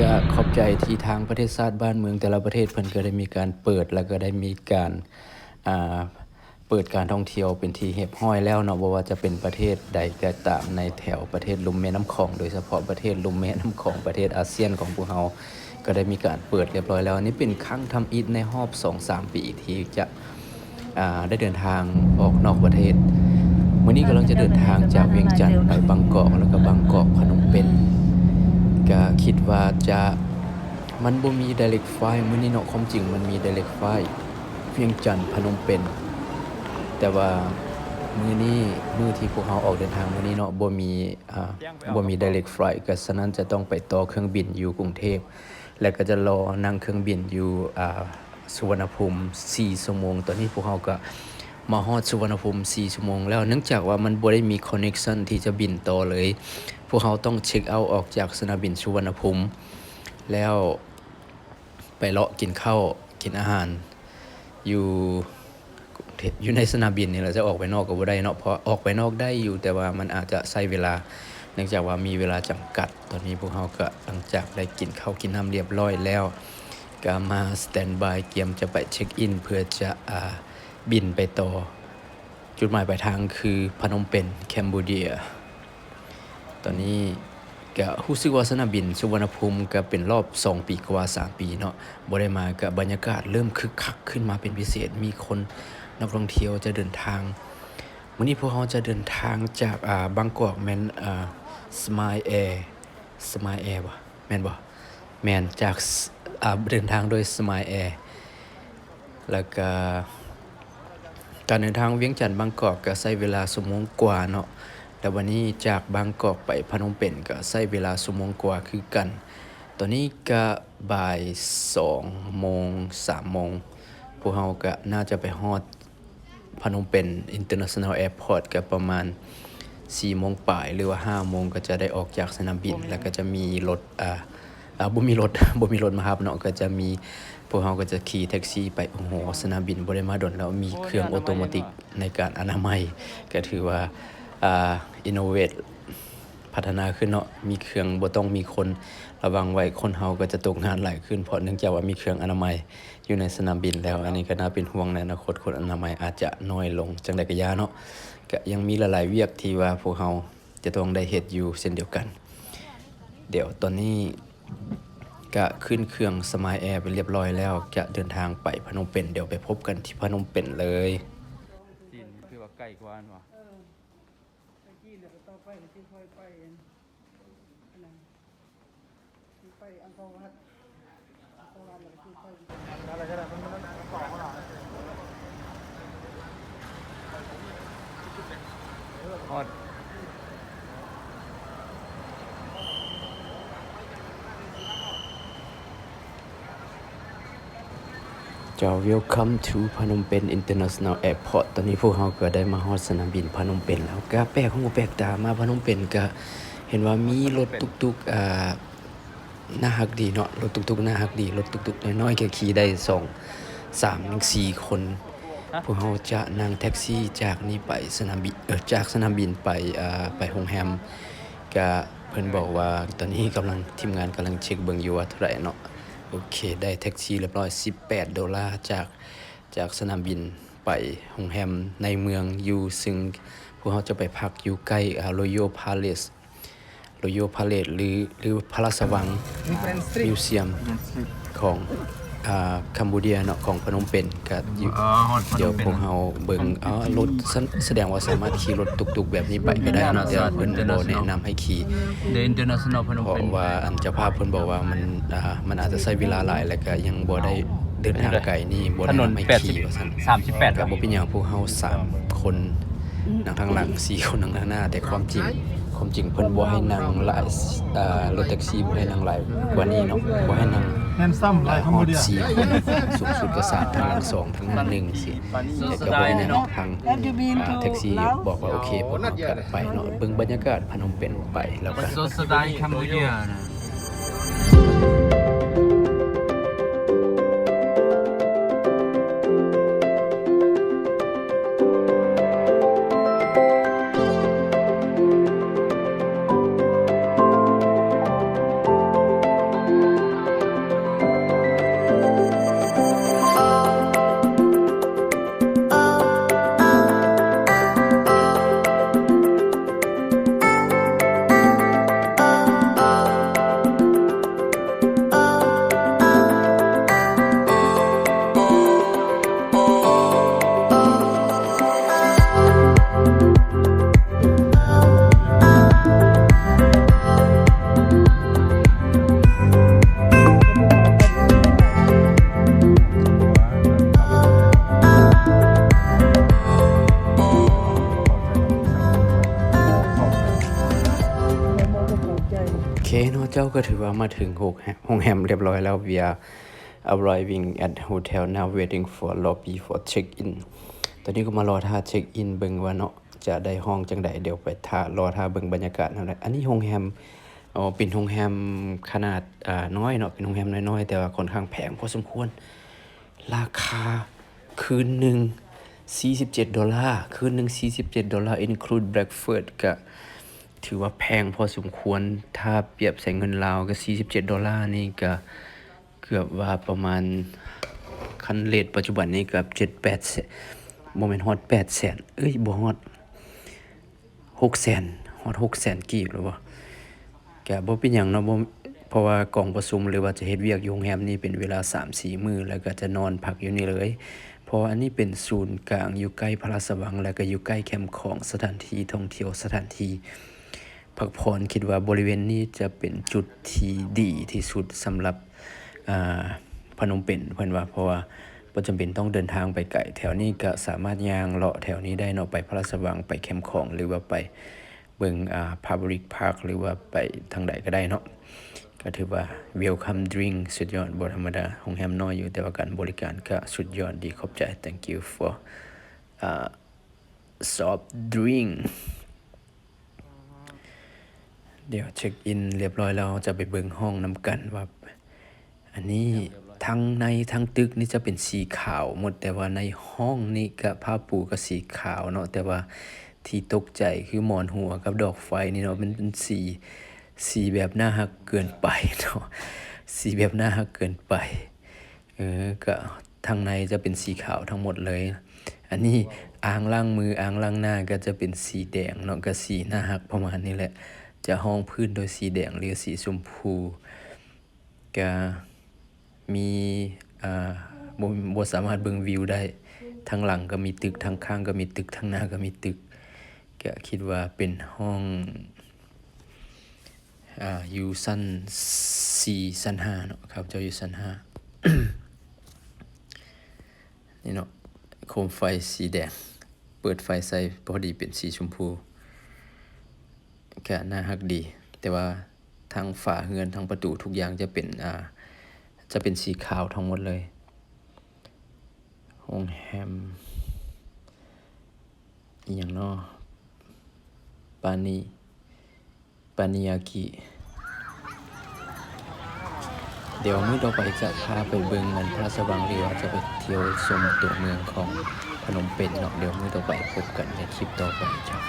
ก็ขอบใจที่ทางประเทศชาติบ้านเมือง แต่ละประเทศเพิ่นก็ได้มีการเปิดแล้วก็ได้มีการอ่าเปิดการท่องเที่ยวเป็นที่เรียบร้อยแล้วเนาะบ่ว่าจะเป็นประเทศใดก็ตามในแถวประเทศลุ่มแม่น้ำคอง โดยเฉพาะประเทศลุ่มแม่น้ำคองประเทศอาเซียนของพวกเราก็ได้มีการเปิดเรียบร้อยแล้วอันนี้เป็นครั้งทำอิฐในรอบ 2-3 ปีที่จะอ่าได้เดินทางออกนอกประเทศมื้อนี้กำลังจะเดินทางจากเวียงจันทร์ไปบางกอกแล้วก็บางกอกพนมเปญ ก็คิดว่าจะมันบ่มี direct flight มื้อนี้เนาะความจริงมันมี direct flight เวียงจันทน์พนมเปญแต่ว่ามื้อนี้มื้อที่พวกเราออกเดินทางมื้อนี้เนาะบ่มีอ่าบ่มี direct flight ก็ฉะนั้นจะต้องไปต่อเครื่องบินอยู่กรุงเทพแล้วก็จะรอนั่งเครื่องบินอยู่อ่าสุวรรณภูมิ4ชั่วโมงตอนนี้พวกเราก็ มาฮอดสุวรรณภูมิ4ชั่วโมงแล้วเนื่องจากว่ามันบ่ได้มี connection ที่จะบินต่อเลย พวกเขาต้องเช็คเอาท์ออกจากสนามบินสุวรรณภูมิ แล้วไปเลาะกินข้าวกินอาหาร อยู่อยู่ในสนามบินนี่แหละจะออกไปนอกก็บ่ได้เนาะเพราะออกไปนอกได้อยู่แต่ว่ามันอาจจะใช้เวลา เนื่องจากว่ามีเวลาจำกัด ตอนนี้พวกเขาก็หลังจากได้กินข้าวกินน้ำเรียบร้อยแล้วก็มาสแตนบายเตรียมจะไปเช็คอินเพื่อจะอ่า บินไปต่อ จุดหมายปลายทางคือพนมเปญแคนเบเดีย ตอนนี้ก็รู้สึกว่าสนามบิน สุวรรณภูมิก็เป็นรอบ 2 ปีกว่า 3 ปีเนาะบ่ได้มาก็บบรรยากาศเริ่มคึกคักขึ้นมาเป็นพิเศษ มีคนนักท่องเที่ยวจะเดินทางวันนี้พวกเขาจะเดินทางจากอ่าบางกอกแมนอ่าสมายแอร์สมายแอร์บ่แมนบ่แมนจากอ่าเดินทางโดยสมายแอร์แล้วก็ การเดินทางเวียงจันทร์บางกอกก็ใช้เวลาชั่วโมงกว่าเนาะแต่วันนี้จากบางกอกไปพนมเปญก็ใช้เวลาชั่วโมงกว่าคือกัน ตอนนี้ก็บ่าย2โมง3โมงพวกเราก็น่าจะไปฮอดพนมเปญ International Airport ก็ประมาณ4โมงปลายหรือว่า5โมงก็จะได้ออกจากสนามบิน แล้วก็จะมีรถอ่าอ่าบ่มีรถบ่มีรถมารับเนาะก็จะมี พวกเราก็จะขี่แท็กซี่ไปโอ้โหสนามบินบ่ได้มาดนแล้วมีเครื่องออโตเมติกในการอนามัย ก็ถือว่าอ่าอินโนเวทพัฒนาขึ้นเนาะมีเครื่องบ่ต้องมีคนระวังไว้คนเฮาก็จะตกงานหลายขึ้นเพราะเนื่องจากว่ามีเครื่องอนามัยอยู่ในสนามบินแล้ว อันนี้ก็น่าเป็นห่วงในอนาคตคนอนามัยอาจจะน้อยลงจังได๋ก็ยาเนาะก็ยังมีหลายๆเวียกที่ว่าพวกเฮาจะต้องได้เฮ็ดอยู่เช่นเดียวกัน เดี๋ยวตอนนี้ ก็ขึ้นเครื่องสมายแอร์ไปเรียบร้อยแล้ว จะเดินทางไปพนมเปญเดี๋ยวไปพบกันที่พนมเปญเลยจีนคือว่าใกล้กว่าว่ะไปกี้เดี๋ยวต่อไปก็สิค่อยไปอันอันนั้นสิไปอังกอร์วัดอังกอร์วัดแล้วก็สิไปฮอด จะ welcome to พนมเปญ International Airport ตอนนี้พวกเราก็ได้มาฮอดสนามบินพนมเปญแล้วก็แปลกของบ่แปลกตามาพนมเปญก็เห็นว่ามีรถตุกๆอ่าน่าฮักดีเนาะรถตุกๆน่าฮักดีรถตุกๆน้อยๆแค่ขี่ได้สองสามถึงสี่คน พวกเราจะนั่งแท็กซี่จากนี้ไปสนามบินเออจากสนามบินไปอ่าไปโรงแรมก็เพิ่นบอกว่าตอนนี้กำลังทีมงานกำลังเช็คเบิ่งอยู่ว่าเท่าไหร่เนาะ โอเค ได้แท็กซี่เรียบร้อย 18 ดอลลาร์จากจากสนามบินไปโรงแรมในเมืองอยู่ซึ่งพวกเราจะไปพักอยู่ใกล้อ่า Royal Palace Royal Palace หรือหรือพระราชวังมิวเซียมของอ่า คัมบูเดียเนาะของพนมเปญก็อยู่อ๋อฮอดพนมเปญ เดี๋ยวพวกเฮาเบิ่งอ๋อรถแสแสดงว่าสามารถขี่รถตุกๆแบบนี้ไปก็ได้เนาะแต่ว่าเพิ่นบ่แนะนำให้ขี่ The International พนมเพราะว่าอันเจ้าภาพเพิ่นบอกว่ามันอ่ามันอาจจะใช้เวลาหลายแล้วก็ยังบ่ได้เดินทางไกลนี่บ่ถได้นนให้แปดสิขี่บว่าซั่นสามสิบแปดก็บ่เป็นหยังพวกเฮาสามคน นั่งทางหลังสี่คนนั่งทางหน้า แต่ความจริงความจริงเพิ่นบ่ให้นั่งหลายอ่ารถแท็กซี่บ่ให้นั่งหลายกว่านี้เนาะบ่ให้นั่งแฮนซัมไลหลายท์คฮอมอโบดเดียสี่คนสูงสุดก็สามทางหลังสองทางหลังหนึ่งสิแต่ก็บ่ได้นั่งทางอ่าแท็กซี่บอกว่าโอเคพวกเราก็ไปเนาะเบิ่งบรรยากาศพนมเปญไปแล้วกันโซสไตล์คัมบูเดียนะ เคเนาะเจ้าก็ถือว่ามาถึงโรงแรมโรงแรมเรียบร้อยแล้ว we are arriving at hotel now waiting for lobby for check in ตอนนี้ก็มารอท่าเช็คอินเบิงว่าเนาะจะได้ห้องจังใดเดี๋ยวไปท่ารอท่าเบิงบรรยากาศเท่านั้นอันนี้โรงแรมอ๋อเป็นโรงแรมขนาดอ่าน้อยเนาะเป็นโรงแรมน้อยๆแต่ว่าค่อนข้างแพงพอสมควร ราคาคืนหนึ่ง47 ดอลลาร์ คืนหนึ่ง47 ดอลลาร์ include breakfast ก็ ถือว่าแพงพอสมควร ถ้าเปรียบใส่เงินลาวก็ 47 ดอลลาร์นี่ก็เกือบว่าประมาณคันเลทปัจจุบันนี่เกือบ7 8แสนบ่แม่นฮอด8แสนเอ้ยบ่ฮอด6แสนฮอด6แสนกีบหรือบ่ก็บ่เป็นหยังเนาะบ่เพราะว่ากองประชุมหรือว่าจะเฮ็ดเวียกอยู่โรงแรมนี่เป็นเวลา 3-4 มื้อแล้วก็จะนอนพักอยู่นี่เลยพราะว่าอันนี้เป็นศูนย์กลางอยู่ใกล้พระราชวัง แล้วก็อยู่ใกล้แคมป์ของสถานที่ท่องเที่ยวสถานที่ พักผ่อนคิดว่าบริเวณนี้จะเป็นจุดที่ดีที่สุดสำหรับพนมเปญเพิ่นว่าเพราะว่าบ่จำเป็นต้องเดินทางไปไกลแถวนี้ก็สามารถย่างเลาะแถวนี้ได้เนาะไปพระราชวังไปแคมป์ของ หรือว่าไปเบิงอ่า Public Park หรือว่าไปทางใดก็ได้เนาะก็ถือว่า Welcome Drink สุดยอดบ่ธรรมดาโรงแรมน้อยอยู่แต่ว่าการบริการก็สุดยอดดีขอบใจ thank you for อ่า soft drink เดี๋ยวเช็คอินเรียบร้อยแล้วจะไปเบิ่งห้องนำกันว่า อันนี้ทั้งในทั้งตึกนี่จะเป็นสีขาวหมด แต่ว่าในห้องนี่ก็ผ้าปูก็สีขาวเนาะแต่ว่าที่ตกใจคือหมอนหัวกับดอกไฟนี่เนาะมันเป็นสีสีแบบน่าฮักเกินไปเนาะสีแบบน่าฮักเกินไปเออก็ทางในจะเป็นสีขาวทั้งหมดเลย อันนี้อ่างล้างมืออ่างล้างหน้าก็จะเป็นสีแดงเนาะก็สีน่าฮักประมาณนี้แหละ จะห้องพื้นโดยสีแดงหรือสีชมพูก็มีอ่าบ่บ่สามารถเบิ่งวิวได้ทางหลังก็มีตึกทางข้างก็มีตึกทางหน้าก็มีตึกก็คิดว่าเป็นห้องอ่าอยู่ชั้น4ชั้น5เนาะครับเจ้าอยู่ชั้น5นี่เนาะโคมไฟสีแดง เปิดไฟใส่พอดีเป็นสีชมพู ก็น่าฮักดี แต่ว่าทางฝาเฮือนทางประตูทุกอย่างจะเป็นอ่าจะเป็นสีขาวทั้งหมดเลยโรงแรมอย่างนาะปานิปานิยากิเดี๋ยวมื้อต่อไปจะพาไปเบิงเงินพระราชวังหรือว่าจะไปเที่ยวชมตัวเมืองของพนมเปญเนาะเดี๋ยวมื้อต่อไปพบกันในคลิปต่อไปจ้ะ